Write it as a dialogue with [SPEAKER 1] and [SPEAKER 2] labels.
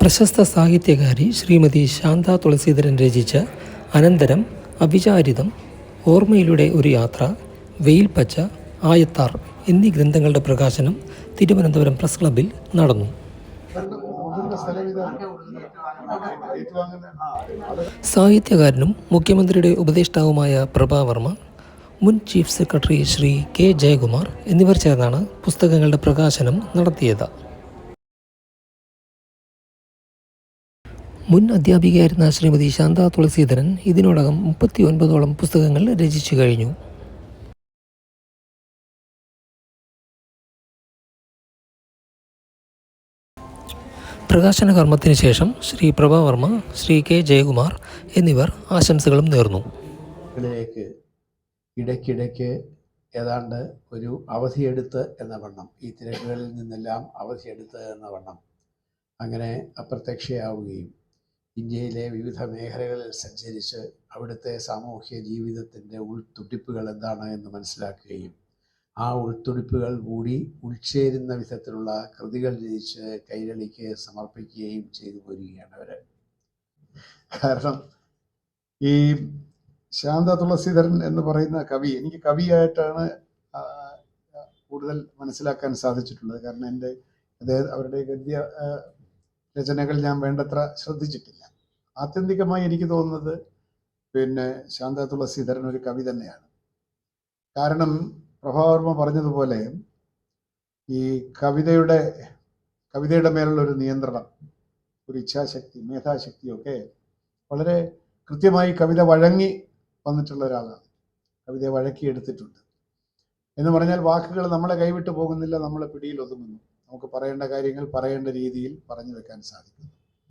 [SPEAKER 1] പ്രശസ്ത സാഹിത്യകാരി ശ്രീമതി ശാന്ത തുളസീധരൻ രചിച്ച അനന്തരം അവിചാരിതം ഓർമ്മയിലൂടെ ഒരു യാത്ര വെയിൽപ്പച്ച ആയത്താർ എന്നീ ഗ്രന്ഥങ്ങളുടെ പ്രകാശനം തിരുവനന്തപുരം പ്രസ് ക്ലബിൽ നടന്നു. സാഹിത്യകാരനും മുഖ്യമന്ത്രിയുടെ ഉപദേഷ്ടാവുമായ പ്രഭാവർമ്മ മുൻ chief secretary Shri K Jayakumar എന്നിവർ ചേർന്നാണ് പുസ്തകങ്ങളുടെ പ്രകാശനം നടത്തിയത്. മുൻ അധ്യാപികയായിരുന്ന ശ്രീമതി ശാന്ത തുളസീധരൻ ഇതിനോടകം മുപ്പത്തി ഒൻപതോളം പുസ്തകങ്ങൾ രചിച്ചു കഴിഞ്ഞു. പ്രകാശന കർമ്മത്തിന് ശേഷം ശ്രീ പ്രഭാവർമ്മ ശ്രീ കെ ജയകുമാർ എന്നിവർ ആശംസകളും നേർന്നു.
[SPEAKER 2] ഇതിലേക്ക് ഇടയ്ക്കിടയ്ക്ക് ഏതാണ്ട് ഒരു അവധിയെടുത്ത് എന്ന വണ്ണം ഈ തിരക്കുകളിൽ നിന്നെല്ലാം അവധിയെടുത്ത് എന്ന വണ്ണം അങ്ങനെ അപ്രത്യക്ഷയാവുകയും ഇന്ത്യയിലെ വിവിധ മേഖലകളിൽ സഞ്ചരിച്ച് അവിടുത്തെ സാമൂഹ്യ ജീവിതത്തിന്റെ ഉൾത്തുടിപ്പുകൾ എന്താണ് എന്ന് മനസ്സിലാക്കുകയും ആ ഉൾത്തുടിപ്പുകൾ കൂടി ഉൾച്ചേരുന്ന വിധത്തിലുള്ള കൃതികൾ രചിച്ച് കൈരളിക്ക് സമർപ്പിക്കുകയും ചെയ്തു പോരുകയാണ് അവർ കാരണം ഈ ശാന്ത തുളസീധരൻ എന്ന് പറയുന്ന കവി എനിക്ക് കവിയായിട്ടാണ് കൂടുതൽ മനസ്സിലാക്കാൻ സാധിച്ചിട്ടുള്ളത്. കാരണം എന്റെ അദ്ദേഹം അവരുടെ ഗദ്യ രചനകൾ ഞാൻ വേണ്ടത്ര ശ്രദ്ധിച്ചിട്ടില്ല. ആത്യന്തികമായി എനിക്ക് തോന്നുന്നത് പിന്നെ ശാന്ത തുളസീധരൻ ഒരു കവി തന്നെയാണ്. കാരണം പ്രഭാവർമ്മ പറഞ്ഞതുപോലെ ഈ കവിതയുടെ കവിതയുടെ മേലുള്ള ഒരു നിയന്ത്രണം ഒരു ഇച്ഛാശക്തി മേധാശക്തിയൊക്കെ വളരെ കൃത്യമായി കവിത വഴങ്ങി വന്നിട്ടുള്ള ഒരാളാണ്. കവിതയെ വഴക്കിയെടുത്തിട്ടുണ്ട് എന്ന് പറഞ്ഞാൽ വാക്കുകൾ നമ്മളെ കൈവിട്ട് പോകുന്നില്ല നമ്മളെ പിടിയിൽ ഒതുങ്ങുന്നു. നമുക്ക് പറയേണ്ട കാര്യങ്ങൾ പറയേണ്ട രീതിയിൽ പറഞ്ഞു വെക്കാൻ സാധിക്കുന്നു.